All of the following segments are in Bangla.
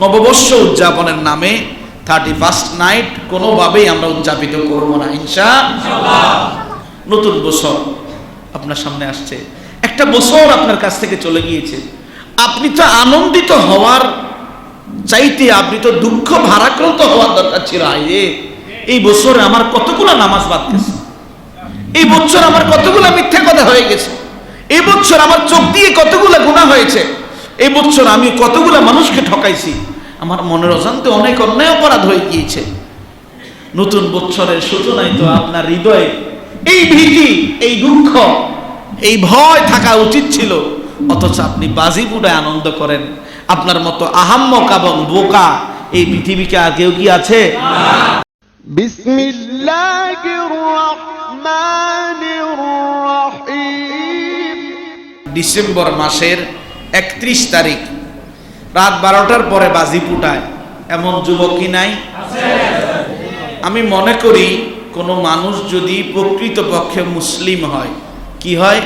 নববর্ষ উদযাপনের নামে থার্টি ফার্স্ট নাইট কোনোভাবেই আমরা উদযাপিত করব না ইনশা নতুন বছর আপনার সামনে আসছে। একটা বছর আপনার কাছ থেকে চলে গিয়েছে। আপনি তো আনন্দিত হওয়ার চাইতে আপনি তো দুঃখ ভারাক্রান্ত হওয়ার দরকার ছিল, আইরে। এই বছরে আমার কতগুলো নামাজ বাদ গেছে। এই বছর আমার কতগুলো মিথ্যা কথা হয়ে গেছে। এই বছর আমার চোখ দিয়ে কতগুলো গুণা হয়েছে। এই বছর আমি কতগুলো মানুষকে ঠকাইছি। আমার মনের অজান্তে অনেক অন্যায় অপরাধ হয়ে গিয়েছে। নতুন বছরের সূচনায় তো আপনার হৃদয়ে এই ভীতি, এই দুঃখ, এই ভয় থাকা উচিত ছিল। অথচ আপনি বাজি পুড়ায় আনন্দ করেন। আপনার মতো আহাম্মক এবং বোকা এই পৃথিবীকে আর কেউ কি আছে? ডিসেম্বর মাসের একত্রিশ তারিখ রাত বারোটার পরে বাজি ফুটায়। এমন যুবক কি নাই? আমি মনে করি, কোনো মানুষ যদি প্রকৃতপক্ষে মুসলিম হয়, কি হয়?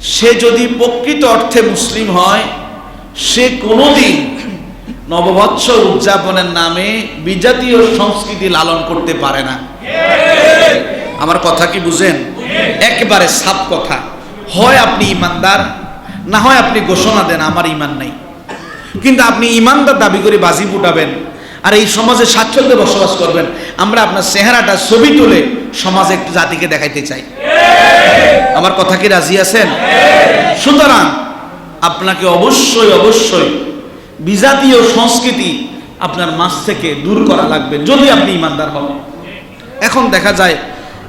সে যদি প্রকৃত অর্থে মুসলিম হয়, সে কোনোদিন নববৎসর উদযাপনের নামে বিজাতীয় সংস্কৃতি লালন করতে পারে না। আমার কথা কি বুঝেন? একেবারে সাপ কথা। হয় আপনি ইমানদার না হয় আপনি ঘোষণা দেন, আমার ইমান নাই। কিন্তু আপনি ইমানদার দাবি করে বাজি ফুটাবেন আর এই সমাজে স্বাচ্ছন্দ্যে বসবাস করবেন। আমরা আপনার চেহারাটা ছবি তুলে সমাজে একটু জাতিকে দেখাইতে চাই। আমার কথা কি রাজি আছেন? সুতরাং আপনাকে অবশ্যই অবশ্যই বিজাতীয় সংস্কৃতি আপনার মাছ থেকে দূর করা লাগবে, যদি আপনি ইমানদার হন। এখন দেখা যায়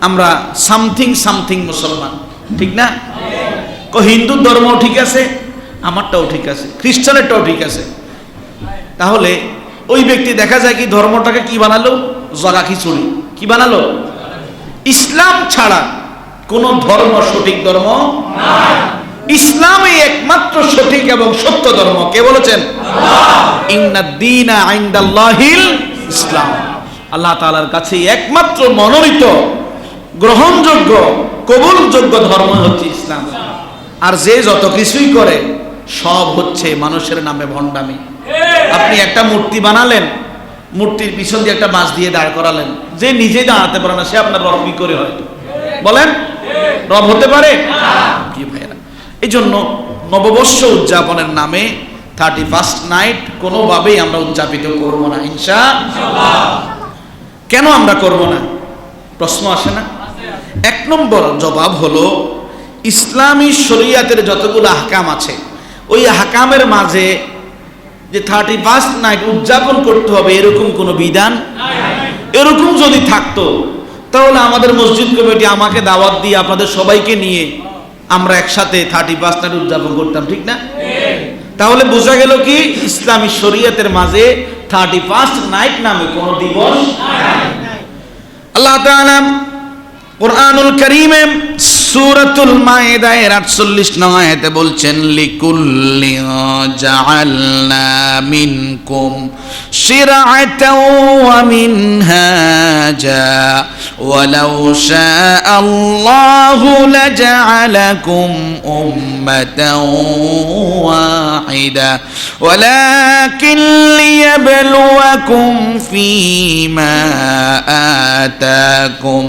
আমরা সামথিং সামথিং মুসলমান, ঠিক না? হিন্দু ধর্ম ঠিক আছে, আমারটাও ঠিক আছে, খ্রিস্টানেরটাও ঠিক আছে। তাহলে ওই ব্যক্তি দেখা যায় কি ধর্মটাকে কি বানালো? জগা খিচুড়ি। কি বানালো? ইসলাম ছাড়া কোন ধর্ম সঠিক ধর্ম ইসলামই একমাত্র সঠিক এবং সত্য ধর্ম। কে বলেছেন? ইসলাম। আল্লাহ তাআলার কাছে একমাত্র মনোনীত, গ্রহণযোগ্য, কবুলযোগ্য ধর্ম হচ্ছে ইসলাম। আর যে যত কিছুই করে সব হচ্ছে মানুষের নামে ভণ্ডামি। আপনি একটা মূর্তি বানালেন মূর্তির পিছন দিয়ে একটা বাঁশ দিয়ে দাঁড় করালেন। যে নিজে দাঁড়াতে পারে না সে আপনার রব কি করে হয়? বলেন? রব হতে পারে? কি ভাইরা এই জন্য নববর্ষ উদযাপনের নামে থার্টি ফার্স্ট নাইট কোনোভাবেই আমরা উদযাপিত করব না ইনশা কেন আমরা করব না? প্রশ্ন আসে না? এক নম্বর জবাব হলো ইসলামী শরিয়াতের যতগুলো হাকাম আছে, ওই হাকামের মাঝে যে থার্টি ফার্স্ট নাইট উদযাপন করতে হবে, এরকম কোনো বিধান? এরকম যদি থাকতো, তাহলে আমাদের মসজিদ কমিটি আমাকে দাওয়াত দিয়ে আপনাদের সবাইকে নিয়ে আমরা একসাথে থার্টি ফার্স্ট নাইট উদযাপন করতাম, ঠিক না? তাহলে বোঝা গেল কি, ইসলামী শরিয়তের মাঝে থার্টি ফার্স্ট নাইট নামে কোন দিবস আল্লাহ কোরআনুল কারীমে সুরাতুল মায়েদায় আটচল্লিশ নয়তে বলছেন লিকুল্লি জাআলনা মিনকুম শিরাআতাও ওয়া মিনহাজা ওয়ালাউ শাআ আল্লাহু লাজআলাকুম উম্মাতাও ওয়াহিদা ওয়ালাকিন লিয়াবলুয়াকুম ফীমা আতাকুম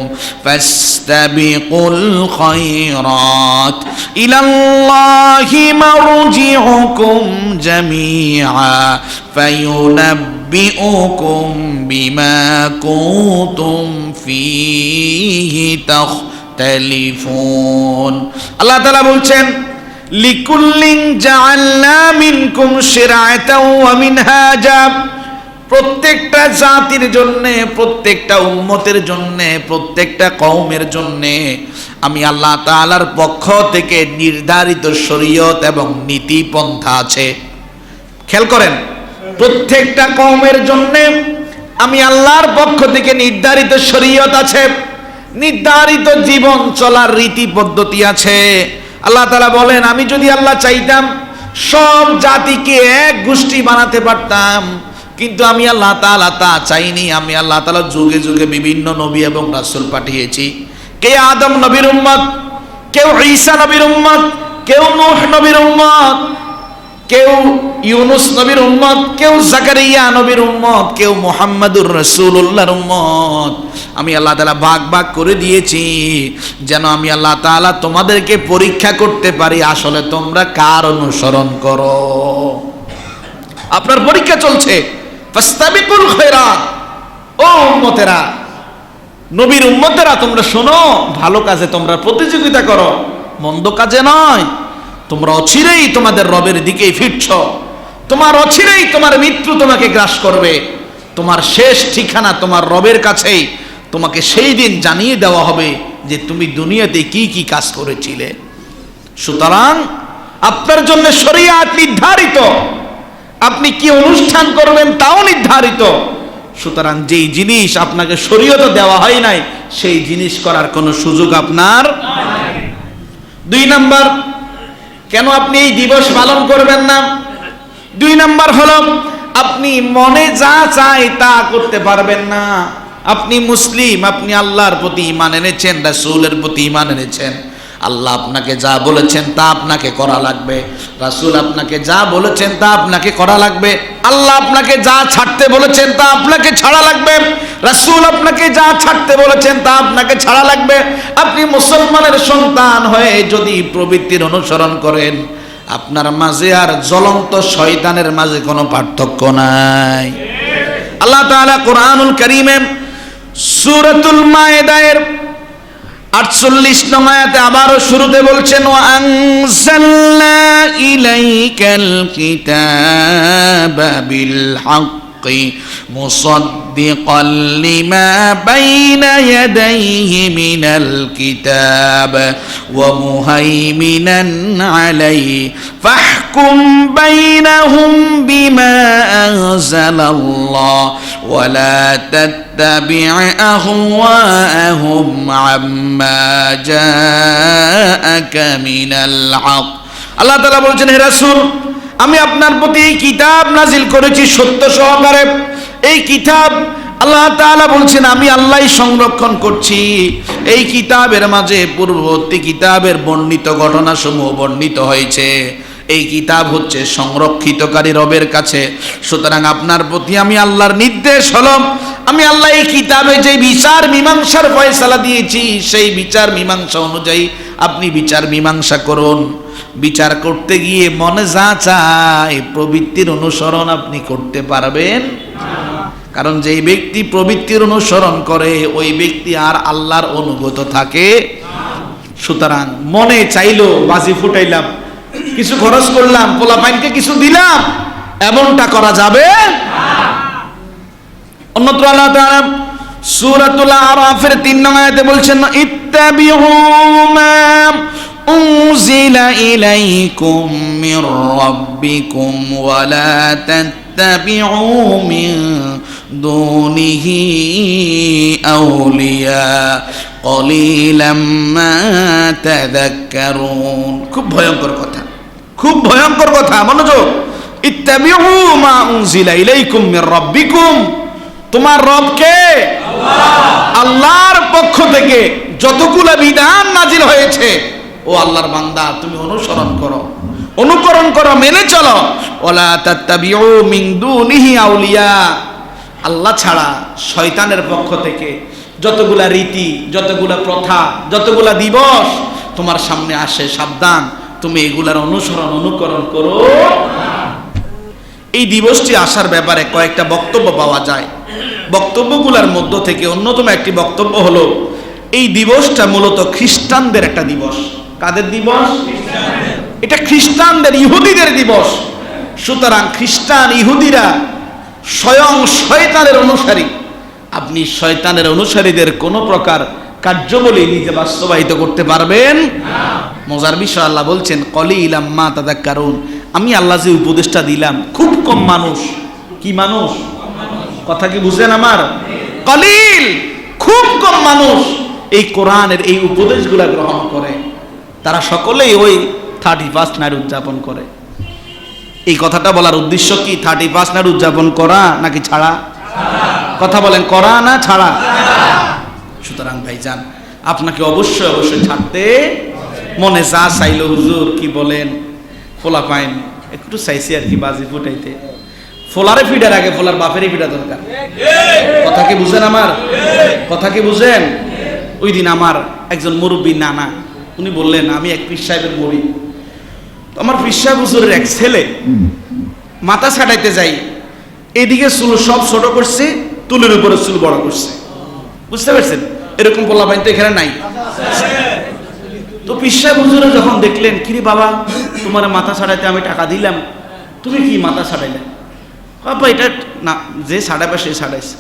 ফাসতাবিকুল খায়রাত الخيرات إلى الله مرجعكم جميعا فينبئكم بما كنتم فيه تختلفون الله تعالى বলছেন লিকুল্লিন জাআলনা মিনকুম শিরআতাও ওয়া মিনহাজা প্রত্যেকটা জাতির জন্য, প্রত্যেকটা উম্মতের জন্য, প্রত্যেকটা কওমের জন্য আমি আল্লাহ তাআলার পক্ষ থেকে নির্ধারিত শরীয়ত এবং নীতি পন্থা আছে। খেয়াল করেন, প্রত্যেকটা কওমের জন্য আমি আল্লাহর পক্ষ থেকে নির্ধারিত শরীয়ত আছে, নির্ধারিত জীবন চলার রীতি পদ্ধতি আছে। আল্লাহ তালা বলেন, আমি যদি আল্লাহ চাইতাম, সব জাতিকে এক গোষ্ঠী বানাতে পারতাম কিন্তু আমি আল্লাহ তাআলা তা চাইনি। আমি আল্লাহ তাআলা যুগে যুগে বিভিন্ন নবী এবং রাসূল পাঠিয়েছি। কে আদম নবীর উম্মত? কেউ ঈসা নবীর উম্মত? কেউ নূহ নবীর উম্মত? কেউ ইউনুস নবীর উম্মত? কেউ জাকারিয়া নবীর উম্মত? কেউ মোহাম্মদুর রসুল্লাহর উম্মত? আমি আল্লাহ তাআলা ভাগ ভাগ করে দিয়েছি। যেন আমি আল্লাহ তাআলা তোমাদেরকে পরীক্ষা করতে পারি, আসলে তোমরা কার অনুসরণ করো? আপনার পরীক্ষা চলছে। ফাস্তাবিকুল খৈরাত ও উম্মতেরা, নবীর উম্মতেরা, তোমরা শোনো, ভালো কাজে তোমরা প্রতিযোগিতা করো, মন্দ কাজে নয়। তোমরা অচিরেই তোমাদের রবের দিকেই ফিরছ। তোমার অচিরেই তোমার মৃত্যু তোমাকে গ্রাস করবে। তোমার শেষ ঠিকানা তোমার রবের কাছেই। তোমাকে সেই দিন জানিয়ে দেওয়া হবে যে তুমি দুনিয়াতে কি কি কাজ করেছিলে। সুতরাং আপনার জন্য শরিয়াত নির্ধারিত। আপনি কি অনুষ্ঠান করবেন তাও নির্ধারিত। সুতরাং যেই জিনিস আপনাকে শরীয়ত দেওয়া হয় নাই, সেই জিনিস করার কোনো সুযোগ আপনার দুই নাম্বার, কেন আপনি এই দিবস পালন করবেন না? দুই নাম্বার হলো, আপনি মনে যা চায় তা করতে পারবেন না। আপনি মুসলিম, আপনি আল্লাহর প্রতি ইমান এনেছেন, রাসূলের প্রতি ইমান এনেছেন। আল্লাহ আপনাকে যা বলেছেন তা আপনাকে করা লাগবে। রাসূল আপনাকে যা বলেছেন তা আপনাকে করা লাগবে। আল্লাহ আপনাকে যা ছাড়তে বলেছেন তা আপনাকে ছাড়া লাগবে। রাসূল আপনাকে যা ছাড়তে বলেছেন তা আপনাকে ছাড়া লাগবে। আপনি মুসলমানের সন্তান হয়ে যদি প্রবৃত্তির অনুসরণ করেন, আপনার মাঝে আর জ্বলন্ত শয়তানের মাঝে কোনো পার্থক্য নাই। আল্লাহ তাআলা কোরআনুল কারীমে সূরাতুল মায়েদায়ের আটচল্লিশ নং আয়াতে আবারও শুরুতে বলছেন ও আনজালনা ইলাইকাল কিতাবা বিল হাক্কি মুসাদ্দিকাল লিমা বাইনা ইয়াদাইহি মিনাল কিতাব ওয়া মুহাইমিনান আলাইহি ফাহকুম বাইনাহুম বিমা আনজালাল্লাহ ওয়া লা تتبع أهواءهم عما جاءك من الحق আল্লাহ তাআলা বলছেন হে রাসূল আমি আপনার প্রতি এই কিতাব নাজিল করেছি সত্য সহকারে এই কিতাব আল্লাহ তাআলা বলছেন আমি আল্লাহই সংরক্ষণ করছি এই কিতাবের মাঝে পূর্ববর্তী কিতাবের বর্ণিত ঘটনাসমূহ বর্ণিত হয়েছে এই কিতাব হচ্ছে সংরক্ষিতকারী রবের কাছে সুতরাং আপনার প্রতি আমি আল্লাহর নির্দেশ হলো আমি আল্লাহ এই কিতাবে যে বিচার মীমাংসার ফয়সালা দিয়েছি, সেই বিচার মীমাংসা অনুযায়ী আপনি বিচার মীমাংসা করুন। বিচার করতে গিয়ে মনে যা চায়, প্রবৃত্তির অনুসরণ আপনি করতে পারবেন। কারণ যেই ব্যক্তি প্রবৃত্তির অনুসরণ করে, ওই ব্যক্তি আর আল্লাহর অনুগত থাকে। সুতরাং মনে চাইলো, বাজি ফুটাইলাম, কিছু খরচ করলাম পোলা পাইনকে কিছু দিলাম, এমনটা করা যাবে অন্যত্র আল্লাহ তাআলা সূরাতুল আরাফের 3 নং আয়াতে বলছেন না ইত্তাবিউ মা উনজিলা ইলাইকুম মির রাব্বিকুম ওয়া লা তাত্তাবিউ মিন দুনিহি আউলিয়া কলিলাম মা তাযাক্কারুন। খুব ভয়ঙ্কর কথা, খুব ভয়ঙ্কর কথা। মনোযোগ। ইত্তাবিউ মা উনজিলা ইলাইকুম মির রাব্বিকুম তোমার রবকে? আল্লাহর পক্ষ থেকে যতগুলো বিধান নাজিল হয়েছে, ও আল্লাহর বান্দা, তুমি অনুসরণ করো। অনুকরণ করো, মেনে চলো। ওলা তাত্তাবিউ মিন দুনিহি আউলিয়া। আল্লাহ ছাড়া শয়তানের পক্ষ থেকে যতগুলা রীতি, যতগুলা প্রথা, যতগুলা দিবস তোমার সামনে আসে, সাবধান। তুমি এগুলার অনুসরণ, অনুকরণ করো। এই দিবসটি আসার ব্যাপারে কয়েকটা বক্তব্য পাওয়া যায়। বক্তব্যগুলোর মধ্য থেকে অন্যতম একটি বক্তব্য হলো, এই দিবসটা মূলত খ্রিস্টানদের একটা দিবস। কাদের দিবস? এটা খ্রিস্টানদের ইহুদিদের দিবস। সুতরাং খ্রিস্টান ইহুদিরা স্বয়ং শয়তানের অনুসারী। আপনি শয়তানের অনুসারীদের কোনো প্রকার কার্যবলী নিজে বাস্তবায়িত করতে পারবেন মজার বিষয় আল্লাহ বলছেন কলি ইলাম মা তাদা কারণ আমি আল্লাহ যে উপদেশটা দিলাম, খুব কম মানুষ। কি মানুষ? কথা কি বুঝলেন আমার? কলিল, খুব কম মানুষ এই কোরআনের এই উপদেশগুলা গ্রহণ করে। তারা সকলেই ওই থার্টি ফার্স্ট নাইট উদযাপন করে। এই কথাটা বলার উদ্দেশ্য কি? থার্টি ফার্স্ট নাইট উদযাপন করা নাকি ছাড়া? কথা বলেন, করা না ছাড়া? সুতরাং ভাই যান আপনাকে অবশ্যই অবশ্যই ছাড়তে মনে যা চাইলো হুজুর, কি বলেন? ফোলা পাইন একটু চাইছি আর কি, বাজি ফুটাইতে। ফোলারে ফিডার আগে ফোলার বাপেরই ফিডা দরকার। কথা কি বুঝেন আমার? কথা কি বুঝেন? ওই দিন আমার একজন মুরব্বী নানা, উনি বললেন, আমি এক পীর সাহেবের মরি আমার পীর সাহেব হুজুরের এক ছেলে, মাথা ছাটাইতে যাই, এদিকে চুল সব ছোট করছে, তুলের উপরে চুল বড় করছে। বুঝতে পারছেন? এরকম পোলা তো এখানে নাই। তো পিসা হুজুরে যখন দেখলেন, কিরে বাবা, তোমার মাথা ছাড়াইতে আমি টাকা দিলাম, তুমি কি মাথা ছাড়াইলে বাবা, এটা না, যে ছাড়াবে সে ছাড়াইছে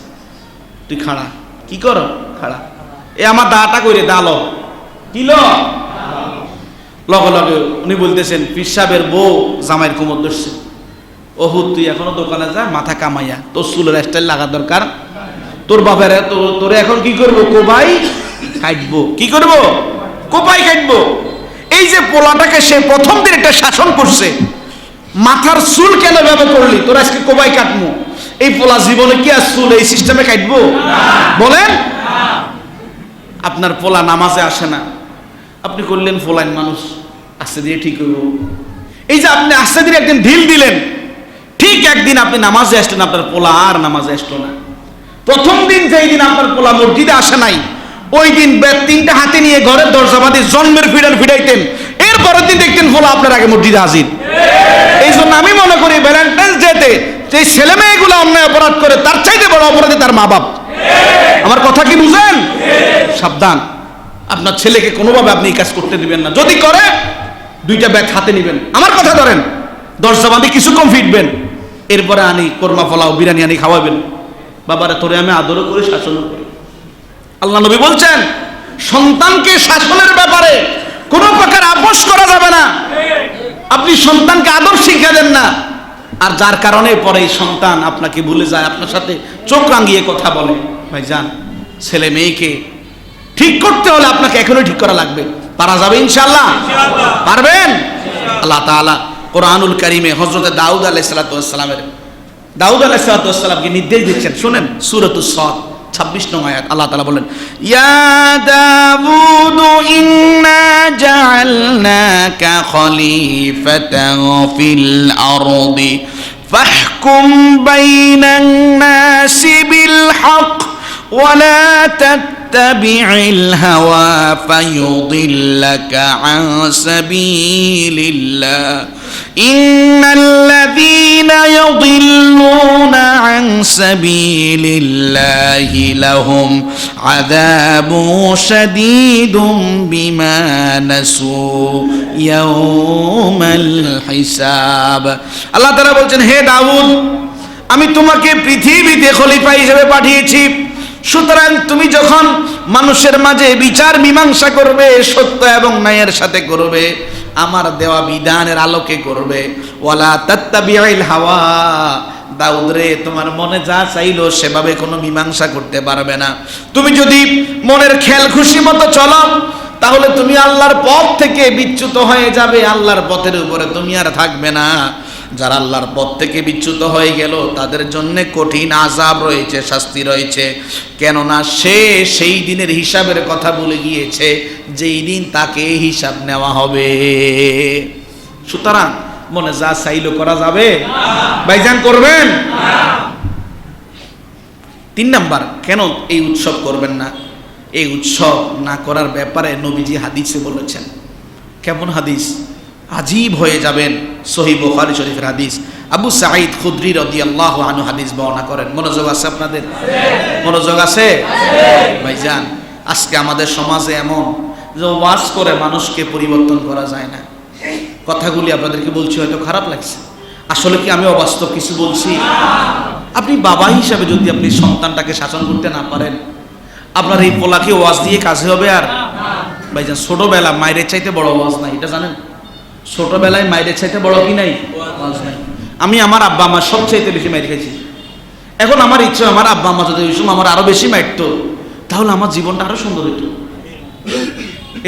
তুই খাড়া। কি কর? খাড়া। এ আমার দাটা কইরে দাল কি ল? লগে লগে উনি বলতেছেন, পিসাবের বউ জামাইয়ের কোমর ধরছে। ওহু, তুই এখনও দোকানে যা, মাথা কামাইয়া। তোর চুলের স্টাইল লাগা দরকার। তোর বাপের তোর তোরে এখন কি করব? কোবাই কাটবো কি করব? কোপাই কাটবো এই যে পোলাটাকে সে প্রথম দিন একটা শাসন করছে। মাথার চুল কেন ভাবে করলি? তোর আজকে কোবাই কাটবো এই পোলা জীবনে কি আর চুল এই সিস্টেমে কাটবো? বলেন? আপনার পোলা নামাজে আসে না। আপনি করলেন ফোলাইন মানুষ, আস্তে দিয়ে ঠিক হইব। এই যে আপনি আস্তে দিয়ে একদিন ঢিল দিলেন, ঠিক একদিন আপনি নামাজে আসলেন, আপনার পোলা আর নামাজে আসলো না। প্রথম দিন যেই দিন আপনার পোলা মসজিদে আসে নাই, ওই দিন ব্যাট তিনটা হাতে নিয়ে ঘরের দরজা বাঁধে জন্মের ফিডার ফিডাইতেন এর পরের দিন দেখতেন পোলা আপনার আগে মসজিদে হাজির। এই জন্য আমি মনে করি ভ্যালেন্টাইন্স ডেতে যে ছেলে মেয়েগুলো অন্যায় অপরাধ করে, তার চাইতে বড় অপরাধী তার মা বাপ। আমার কথা কি বুঝেন সাবধান। আপনার ছেলেকে কোনোভাবে আপনি এই কাজ করতে দিবেন না। যদি করে, দুইটা ব্যাগ হাতে নেবেন। আমার কথা ধরেন, দরজা বাঁধে কিছুক্ষণ ফিটবেন এরপরে আনি কোরমা পোলাও, বিরিয়ানি আনি খাওয়াবেন। বাবারা, তোরে আমি আদরও করে শাসনও করি। আল্লাহ নবী বলছেন, সন্তানকে শাসনের ব্যাপারে কোনো প্রকার আপোষ করা যাবে না। আপনি সন্তানকে আদর শিক্ষা দেন না। আর যার কারণে পরে এই সন্তান আপনাকে ভুলে যায় আপনার সাথে চোখ রাঙিয়ে কথা বলে। ভাই যান ছেলে মেয়েকে ঠিক করতে হলে আপনাকে এখনই ঠিক করা লাগবে। পারা যাবে ইনশাল্লাহ পারবেন? আল্লাহ তাআলা কোরআনুল কারিমে হজরতে দাউদ আলাইসালামের দাউদ আলাইসালামকে নির্দেশ দিচ্ছেন। শুনেন সুরতুস সদ। ছাব্বিশ নং আয়াত, আল্লাহ তালা বলেন ইয়াদাবুদু ইন্না জাআলনাকা খলিফাতান ফিল আরদি, ফাহকুম বাইনান নাসি বিল হক ওয়া লা تتبع الهوى فيضلك عن سبيل الله إن الذين يضلون عن سبيل الله لهم عذاب شديد بما نسوا يوم الحساب الله تعالى বলছেন হে দাউদ আমি তোমাকে পৃথিবীতে খলিফা হিসেবে পাঠিয়েছি সুতরাং তুমি যখন মানুষের মাঝে বিচার মীমাংসা করবে, সত্য এবং ন্যায়ের সাথে করবে, আমার দেওয়া বিধানের আলোকে করবে। ওয়ালা তাত্তাবিআইল হাওয়া। দাউদ রে, তোমার মনে যা চাইলো সেভাবে কোনো মীমাংসা করতে পারবে না। তুমি যদি মনের খেয়াল খুশি মতো চলো, তাহলে তুমি আল্লাহর পথ থেকে বিচ্যুত হয়ে যাবে। আল্লাহর পথের উপরে তুমি আর থাকবে না। যারা আল্লাহর পথ থেকে বিচ্যুত হয়ে গেল, তাদের জন্য কঠিন আজাব রয়েছে, শাস্তি রয়েছে। কেননা সে সেই দিনের হিসাবের কথা বলে গিয়েছে, যেই দিন তাকে হিসাব নেওয়া হবে। সুতরাং মনে যা চাইলো করা যাবে। ভাইজান করবেন? তিন নাম্বার, কেন এই উৎসব করবেন না? এই উৎসব না করার ব্যাপারে নবীজি হাদিসে বলেছেন। কেমন হাদিস? আজীব হয়ে যাবেন সহি বুখারী শরীফের হাদিস। আবু সাঈদ খুদরি রাদিয়াল্লাহু আনহু হাদিস বর্ণনা করেন। মনোযোগ আছে আপনাদের? মনোযোগ আছে? ভাইজান, আজকে আমাদের সমাজে এমন যে ওয়াজ করে মানুষকে পরিবর্তন করা যায় না। কথাগুলি আপনাদেরকে বলছি, হয়তো খারাপ লাগছে। আসলে কি আমি অবাস্তব কিছু বলছি? আপনি বাবা হিসাবে যদি আপনি সন্তানটাকে শাসন করতে না পারেন, আপনার এই পোলাকে ওয়াজ দিয়ে কাজে হবে আর? ভাইজান, ছোটবেলা মায়ের চাইতে বড় ওয়াজ নাই, এটা জানেন? ছোটবেলায় মায়ের চাইতে বড় কি নাই? আমি আমার আব্বা আমার সবচাইতে বেশি মাইর খাইছি। এখন আমার ইচ্ছা, আমার আব্বা আম্মা যদি ওই সময় আমার আরও বেশি মারতো তাহলে আমার জীবনটা আরও সুন্দর হতো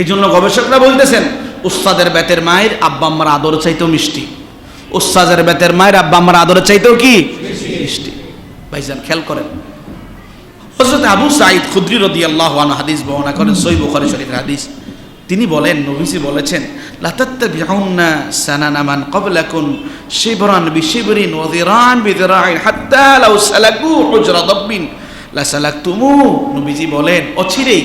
এই জন্য গবেষকরা বলতেছেন, উস্তাদের বেতের মায়ের আব্বা আম্মার আদর চাইতেও মিষ্টি। উস্তাদের বেতের মায়ের আব্বা আম্মার আদর চাইতেও কি? মিষ্টি। ভাইজান, খেয়াল করেন। হজরত আবু সাইদ খুদ্রি রদি আল্লাহ হাদিস বর্ণনা করেন সই বুখারি শরীফের হাদিস। তিনি বলেন, নবীজি বলেছেন লাতাত্তাবিউন্না সানানা মান ক্বাবলাকুম শিবরান বিশিবরিন ওয়া যিরান বিযিরাইন হাত্তা লাউ সালাকু হুজরা দাব্বিন লা সালাকতুমু নবীজি বলেন, অচিরেই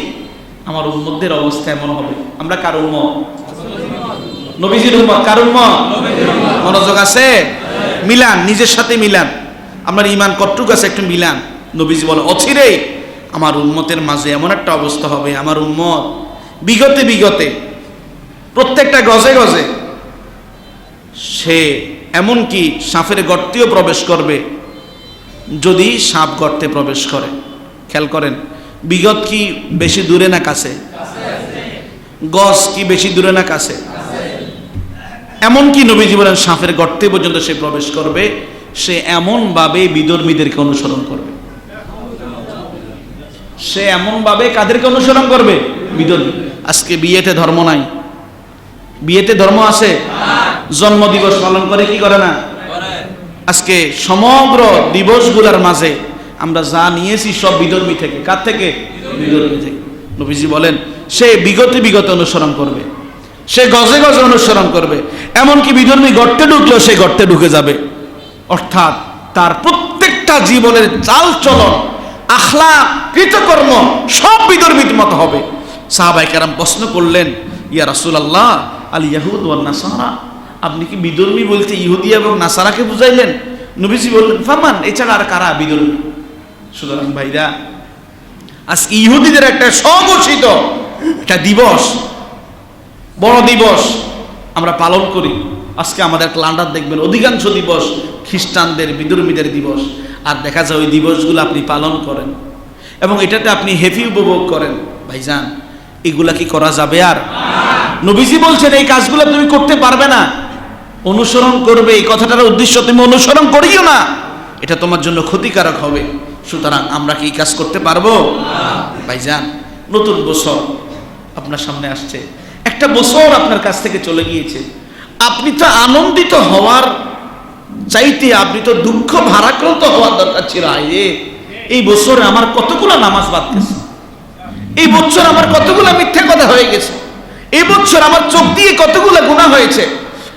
আমার উম্মতদের অবস্থা এমন হবে। আমরা কার উম্মত? নবীজির উম্মত কার উম্মত? মনোযোগ আছে? মিলান, নিজের সাথে মিলান। আমার ইমান কট্টুক আছে একটু মিলান। নবীজি বলে অচিরেই আমার উম্মতের মাঝে এমন একটা অবস্থা হবে, আমার উম্মত বিগতে বিগতে, প্রত্যেকটা গজে গজে সে এমনকি সাপের গর্তেও প্রবেশ করবে যদি সাপ গর্তে প্রবেশ করে। খেয়াল করেন, বিগত কি বেশি দূরে না কাছে? গজ কি বেশি দূরে না কাছে? এমনকি নবীজি বলেন, সাপের গর্তে পর্যন্ত সে প্রবেশ করবে, সে এমনভাবে বিধর্মীদেরকে অনুসরণ করবে। সে এমনভাবে কাদেরকে অনুসরণ করবে? বিধর্মী আজকে বিয়েতে ধর্ম নাই। বিয়েতে ধর্ম আছে, জন্ম দিবস পালন করে কি করে না? আজকে সমগ্র দিবসগুলোর মাঝে আমরা যা নিয়েছি সব বিধর্মী থেকে। কার থেকে? বিধর্মী থেকে। নবীজি বলেন, সে বিগতে বিগত অনুসরণ করবে। সে গজে গজে অনুসরণ করবে। এমনকি বিধর্মী গর্তে ঢুকলেও সে গর্তে ঢুকে যাবে। অর্থাৎ তার প্রত্যেকটা জীবনের চাল চলন আখলা কৃতকর্ম সব বিধর্মীর মতো হবে। সাহাবাই কারাম প্রশ্ন করলেন, ইয়া রাসুল আল্লাহ আল ইয়াহুদ ওয়ান নাসারা? আপনি কি বিধর্মী বলতে ইহুদি এবং নাসারাকে বুঝাইলেন? নবীজি বললেন, ফামান, এছাড়া আর কারা বিধর্মী সুতরাং ভাইরা আজকে ইহুদিদের একটা স্বঘোষিত একটা দিবস, বড় দিবস আমরা পালন করি। আজকে আমাদের ক্লান্ডার দেখবেন, অধিকাংশ দিবস খ্রিস্টানদের বিধর্মীদের দিবস। আর দেখা যায় ওই দিবসগুলো আপনি পালন করেন এবং এটাতে আপনি হেভি উপভোগ করেন। ভাইজান এগুলা কি করা যাবে আর? নবীজি বলছেন, এই কাজগুলো তুমি করতে পারবে না। অনুসরণ করবে, এই কথাটার উদ্দেশ্য তুমি অনুসরণ করিও না। এটা তোমার জন্য ক্ষতিকারক হবে। সুতরাং আমরা কি এই কাজ করতে পারব? ভাই ভাইজান, নতুন বছর আপনার সামনে আসছে। একটা বছর আপনার কাছ থেকে চলে গিয়েছে। আপনি তো আনন্দিত হওয়ার চাইতে, আপনি তো দুঃখ ভারাক্রান্ত হওয়ার দরকার ছিল। আয়ে এই বছরে আমার কতগুলো নামাজ বাদ গেছে? এই বছর আমার কতগুলো মিথ্যা কথা হয়ে গেছে? এই বছর আমার চোখ দিয়ে কতগুলো গুণা হয়েছে?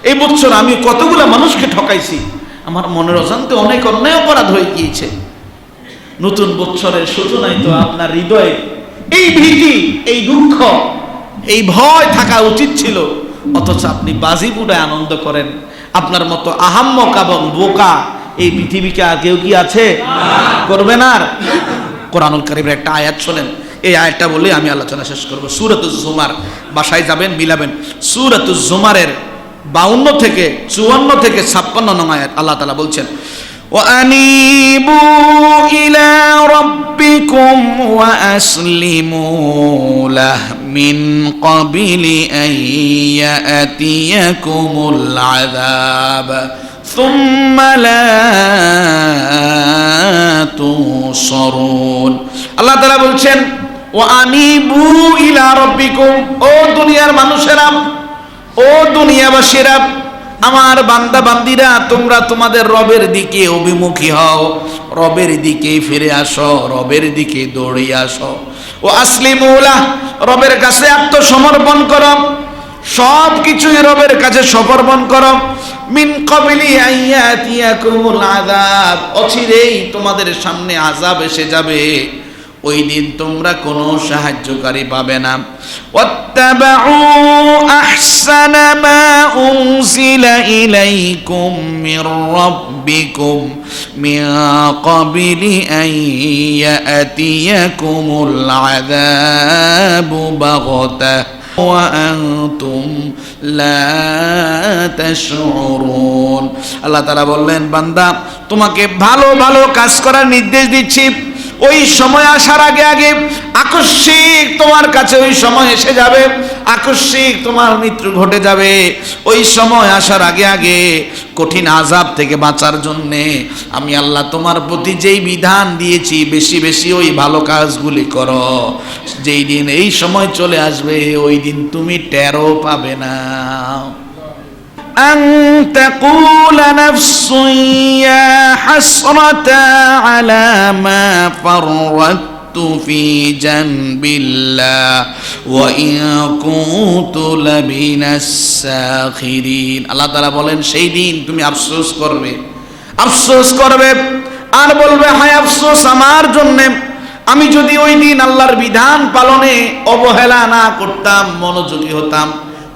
এই বছর আমি কতগুলো মানুষকে ঠকাইছি? আমার মনের অজান্তে অনেক অন্যায় অপরাধ হয়ে গিয়েছে। নতুন বছরের সূচনায় তো আপনার হৃদয়ে এই ভীতি, এই দুঃখ, এই ভয় থাকা উচিত ছিল। অথচ আপনি বাজিপুরায় আনন্দ করেন। আপনার মতো আহাম্মক এবং বোকা এই পৃথিবীকে আর কেউ কি আছে? করবেন আর? কোরআনুল কারিমের একটা আয়াত শোনেন। এই আয়াতটা বলে আমি আলোচনা শেষ করবো সুরাতুজ জুমার বাসায় যাবেন মিলাবেন সুরাতুজ জুমারের বাউন্ন থেকে চুয়ান্ন থেকে ছাপ্পান্ন নং আয়াত আল্লাহ তালা বলছেন وأنيبوا إلى ربكم وأسلموا له من قبل أن يأتيكم العذاب ثم لا تنصرون আল্লাহ তাআলা বলছেন ওয়ানিবু ইলা রাব্বিকুম। ও দুনিয়ার মানুষেরা, ও দুনিয়াবাসীরা, আমার বান্দা বান্দিরা তোমরা তোমাদের রবের দিকে অভিমুখী হও, রবের দিকে ফিরে আসো, রবের দিকে দৌড়িয়ে আসো। ও আসলিমুলা রবের কাছে আত্মসমর্পণ করো সব কিছুই রবের কাছে সমর্পণ করো। মিন কবিলি আইয়াতিয়াকুমুল আযাব, অচিরেই তোমাদের সামনে আযাব এসে যাবে। ওই দিন তোমরা কোনো সাহায্যকারী পাবে না واتبعوا أحسن ما أنزل إليكم من ربكم من قبل أن يأتيكم العذاب بغتة وأنتم لا تشعرون আল্লাহ তারা বললেন বান্দা তোমাকে ভালো ভালো কাজ করার নির্দেশ দিচ্ছি ওই সময় আসার আগে আগে, আকস্মিক তোমার কাছে ওই সময় এসে যাবে, আকস্মিক তোমার মৃত্যু ঘটে যাবে। ওই সময় আসার আগে আগে কঠিন আজাব থেকে বাঁচার জন্যে আমি আল্লাহ তোমার প্রতি যেই বিধান দিয়েছি, বেশি বেশি ওই ভালো কাজগুলি করো। যেই দিন এই সময় চলে আসবে, ওই দিন তুমি টেরো পাবে না। أن تقول نفس يا حسرة على ما فرطت في جنب الله وإن كنت لمن الساخرين আল্লাহ তাআলা বলেন সেই দিন তুমি আফসোস করবে আফসোস করবে আর বলবে হায় আফসোস আমার জন্যে আমি যদি ওই দিন আল্লাহর বিধান পালনে অবহেলা না করতাম মনোযোগী হতাম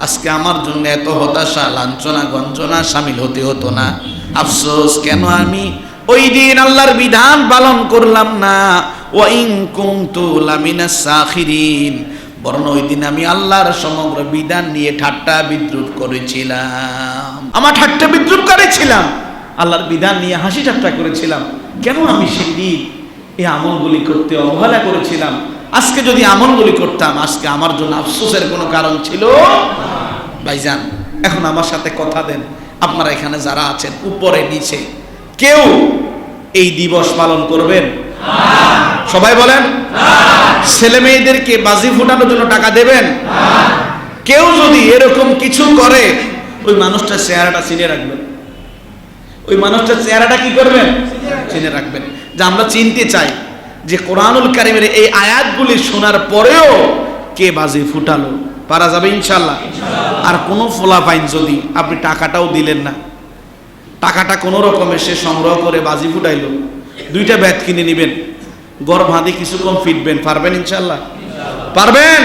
আজকে আমার জন্য এত হতাশা, লাঞ্ছনা, গঞ্জনা সামিল হতে হতো না। আফসোস, কেন আমি ওই দিন আল্লাহর বিধান পালন করলাম না? ওয়াইন কুনতু লামিনা সাখিরিন। বরং ওই দিন আমি আল্লাহর সমগ্র বিধান নিয়ে ঠাট্টা বিদ্রুপ করেছিলাম। আমার ঠাট্টা বিদ্রুপ করেছিলাম। আল্লাহর বিধান নিয়ে হাসি ঠাট্টা করেছিলাম। কেন আমি সেই দিন এই আমলগুলি করতে অবহেলা করেছিলাম? আজকে যদি আমলগুলি করতাম, আজকে আমার জন্য আফসোসের কোনো কারণ ছিল? ভাইজান, এখন আমার সাথে কথা দেন। আপনারা এখানে যারা আছেন, উপরে, নিচে, কেউ এই দিবস পালন করবেন? সবাই বলেন, ছেলে মেয়েদেরকে বাজি ফুটানোর জন্য টাকা দেবেন? কেউ যদি এরকম কিছু করে, ওই মানুষটার চেহারাটা চিনে রাখবেন। ওই মানুষটার চেহারাটা কি করবেন? চিনে রাখবেন। যে আমরা চিনতে চাই যে কোরআনুল কারিমের এই আয়াতগুলি শোনার পরেও কে বাজি ফুটালো? পারা যাবে ইনশাল্লাহ। আর কোনো ফোলাফাইন যদি আপনি টাকাটাও দিলেন না, টাকাটা কোনো রকমে সে সংগ্রহ করে বাজি ফুটাইলো, দুইটা ব্যাট কিনে নেবেন গড় ভাঁধে কিছুক্ষণ ফিটবেন, পারবেন ইনশাল্লাহ? পারবেন?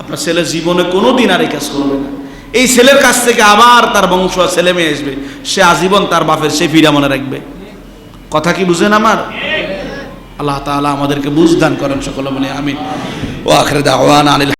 আপনার ছেলে জীবনে কোনো দিন আর এই কাজ করবে না। এই ছেলের কাছ থেকে আবার তার বংশ ছেলে মেয়ে আসবে, সে আজীবন তার বাপের সে ফিরা মনে রাখবে। কথা কি বুঝেন আমার? আল্লাহ তাআলা আমাদেরকে বুঝ দান করেন সকলে বলে আমি ও আখরে দাওয়ান আলিল